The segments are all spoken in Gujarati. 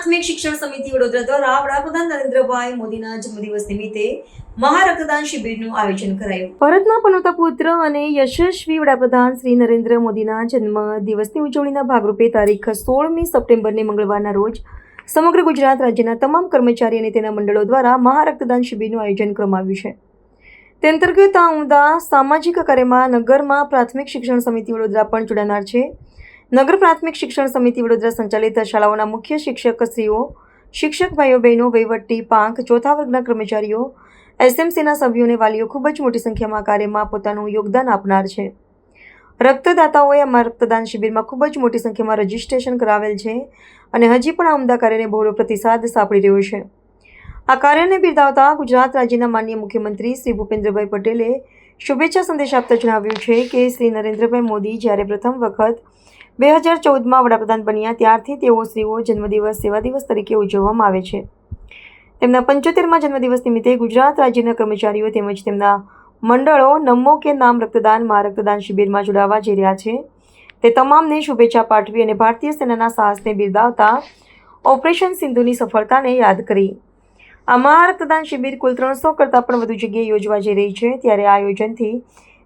પ્રાથમિક શિક્ષણ સમિતિ વડોદરા દ્વારા વડાપ્રધાન નરેન્દ્રભાઈ મોદીના જન્મદિવસ નિમિત્તે મહારક્તદાન શિબિરનું આયોજન કરાયું. ભારતના પનોતા પુત્ર અને યશસ્વી વડાપ્રધાન શ્રી નરેન્દ્ર મોદીના જન્મ દિવસની ઉજવણીના ભાગરૂપે તારીખ સોળમી સપ્ટેમ્બરની મંગળવારના રોજ સમગ્ર ગુજરાત રાજ્યના તમામ કર્મચારી અને તેના મંડળો દ્વારા મહારક્તદાન શિબિરનું આયોજન કરવામાં આવ્યું છે. તે અંતર્ગત આ ઉમદા સામાજિક કાર્યમાં નગરમાં પ્રાથમિક શિક્ષણ સમિતિ વડોદરા પણ જોડાનાર છે. નગર પ્રાથમિક શિક્ષણ સમિતિ વડોદરા સંચાલિત શાળાઓના મુખ્ય શિક્ષકશ્રીઓ, શિક્ષક ભાઈઓ બહેનો વહીવટી, પાંખ, ચોથા વર્ગના કર્મચારીઓ, એસએમસીના સભ્યો અને વાલીઓ ખૂબ જ મોટી સંખ્યામાં કાર્યમાં પોતાનું યોગદાન આપનાર છે. રક્તદાતાઓએ આ રક્તદાન શિબિરમાં ખૂબ જ મોટી સંખ્યામાં રજીસ્ટ્રેશન કરાવેલ છે અને હજી પણ આ ઉમદા કાર્યને બહોળો પ્રતિસાદ સાંપડી રહ્યો છે. આ કાર્યને બિરદાવતા ગુજરાત રાજ્યના માનનીય મુખ્યમંત્રી શ્રી ભૂપેન્દ્રભાઈ પટેલે શુભેચ્છા સંદેશ આપતા જણાવ્યું છે કે શ્રી નરેન્દ્રભાઈ મોદી જ્યારે પ્રથમ વખત બે હજાર ચૌદમાં વડાપ્રધાન બન્યા ત્યારથી તેઓ શ્રીઓ જન્મદિવસ સેવા દિવસ તરીકે ઉજવવામાં આવે છે. તેમના પંચોતેરમાં જન્મદિવસ નિમિત્તે ગુજરાત રાજ્યના કર્મચારીઓ તેમજ તેમના મંડળો નમો કે નામ રક્તદાન, મા રક્તદાન શિબિરમાં જોડાવા જઈ રહ્યા છે. તે તમામને શુભેચ્છા પાઠવી અને ભારતીય સેનાના સાહસને બિરદાવતા ઓપરેશન સિંધુની સફળતાને યાદ કરી. આ રક્તદાન શિબિર કુલ ત્રણસો કરતાં પણ વધુ જગ્યાએ યોજવા જઈ રહી છે. ત્યારે આ આયોજનથી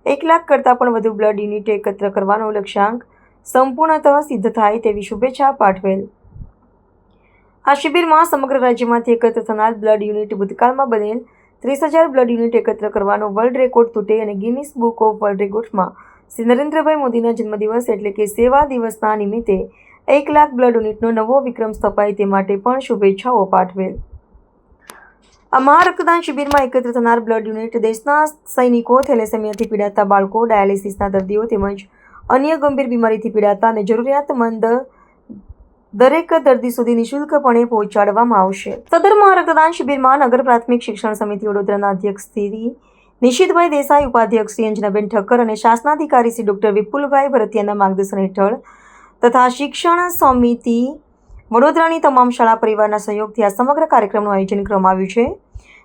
એક લાખ કરતાં પણ વધુ બ્લડ યુનિટ એકત્ર કરવાનો લક્ષ્યાંક સંપૂર્ણતઃ સિદ્ધ થાય તેવી શુભેચ્છા પાઠવેલ. આ શિબિરમાં સમગ્ર રાજ્યમાંથી એકત્ર થનાર બ્લડ યુનિટ ભૂતકાળમાં બનેલ ત્રીસ હજાર બ્લડ યુનિટ એકત્ર કરવાનો વર્લ્ડ રેકોર્ડ તૂટે અને ગિનિસ બુક ઓફ વર્લ્ડ રેકોર્ડમાં શ્રી નરેન્દ્રભાઈ મોદીના જન્મદિવસ એટલે કે સેવા દિવસના નિમિત્તે એક લાખ બ્લડ યુનિટનો નવો વિક્રમ સ્થપાય તે માટે પણ શુભેચ્છાઓ પાઠવેલ. આ મહા શિબિરમાં એકત્ર થનાર બ્લડ યુનિટ દેશના સૈનિકો, થેલેસેમિયાથી પીડાતા બાળકો, ડાયાલિસિસના દર્દીઓ તેમજ અન્ય ગંભીર બીમારીથી પીડાતા અને જરૂરિયાતમંદ દરેક દર્દી સુધી નિઃશુલ્કપણે પહોંચાડવામાં આવશે. સદરમાં રક્તદાન શિબિરમાં નગર પ્રાથમિક શિક્ષણ સમિતિ વડોદરાના અધ્યક્ષ શ્રી નિશિતભાઈ દેસાઈ, ઉપાધ્યક્ષ શ્રી અંજનાબેન ઠક્કર અને શાસનાધિકારી શ્રી ડૉક્ટર વિપુલભાઈ ભરતિયાના માર્ગદર્શન હેઠળ તથા શિક્ષણ સમિતિ વડોદરાની તમામ શાળા પરિવારના સહયોગથી આ સમગ્ર કાર્યક્રમનું આયોજન કરવામાં આવ્યું છે.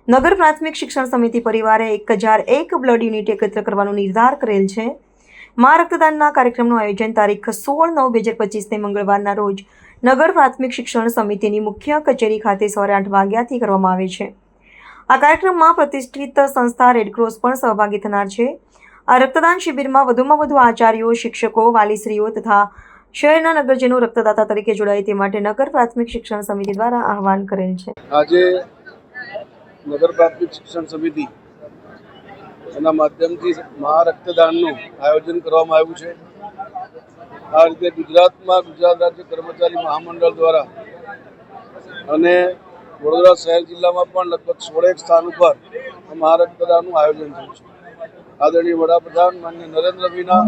નગર પ્રાથમિક શિક્ષણ સમિતિ પરિવારે એક હજાર એક બ્લડ યુનિટ એકત્ર કરવાનો નિર્ધાર કરેલ છે. મા રક્તદાનના કાર્યક્રમનું આયોજન તારીખ સોળ નવ બે હજાર પચીસને મંગળવારના રોજ નગર પ્રાથમિક શિક્ષણ સમિતિની મુખ્ય કચેરી ખાતે સવારે આઠ વાગ્યાથી કરવામાં આવે છે. આ કાર્યક્રમમાં પ્રતિષ્ઠિત સંસ્થા રેડક્રોસ પણ સહભાગી થનાર છે. આ રક્તદાન શિબિરમાં વધુમાં વધુ આચાર્યો, શિક્ષકો, વાલીશ્રીઓ તથા શહેરના નગરજનો રક્તદાતા તરીકે જોડાય તે માટે નગર પ્રાથમિક શિક્ષણ સમિતિ દ્વારા આહવાન કરેલ છે. આજે નગર પ્રાથમિક શિક્ષણ સમિતિ એના માધ્યમથી મહારક્તદાનનું આયોજન કરવામાં આવ્યું છે. આ રીતે ગુજરાતમાં ગુજરાત રાજ્ય કર્મચારી મહામંડળ દ્વારા અને વડોદરા શહેર જિલ્લામાં પણ લગભગ સોળેક સ્થાન ઉપર આ મહારક્તદાનનું આયોજન થયું છે. આદરણીય વડાપ્રધાન માન્ય નરેન્દ્રભાઈના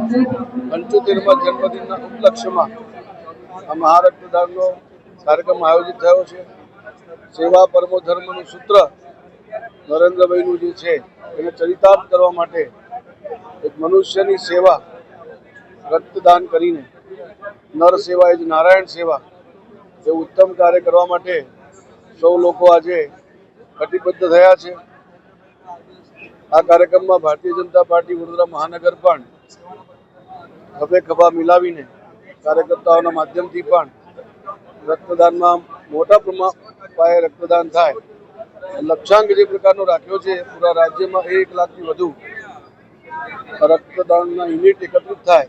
પંચોતેરમાં જન્મદિનના ઉપલક્ષ્યમાં આ મહારક્તદાનનો કાર્યક્રમ આયોજિત થયો છે. સેવા, પરમો, ધર્મનું સૂત્ર નરેન્દ્રભાઈનું જે છે, એને ચરિતાર્થ કરવા માટે એક મનુષ્યની સેવા, રક્તદાન કરીને નર સેવા એ જ નારાયણ સેવા એ ઉત્તમ કાર્ય કરવા માટે સૌ લોકો આજે કટિબદ્ધ થયા છે. આ કાર્યક્રમમાં ભારતીય જનતા પાર્ટી વડોદરા મહાનગર પણ ખભે ખભા મિલાવીને કાર્યકર્તાઓના માધ્યમથી પણ રક્તદાનમાં મોટા પ્રમાણ પાયે રક્તદાન થાય. લક્ષ્યાંક જે પ્રકારનો રાખ્યો છે, પૂરા રાજ્યમાં એક લાખથી વધુ રક્તદાનના યુનિટ એકત્રિત થાય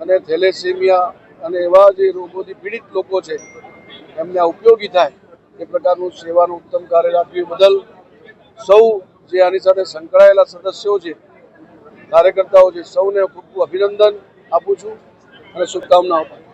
અને થેલેસેમિયા અને એવા જે રોગોથી પીડિત લોકો છે, એમને ઉપયોગી થાય એ પ્રકારનું સેવાનું ઉત્તમ કાર્ય રાખ્યું બદલ સૌ જે આની સાથે સંકળાયેલા સદસ્યો છે, કાર્યકર્તાઓ છે, સૌને ખૂબ ખૂબ અભિનંદન આપું છું અને શુભકામનાઓ પાઠવું.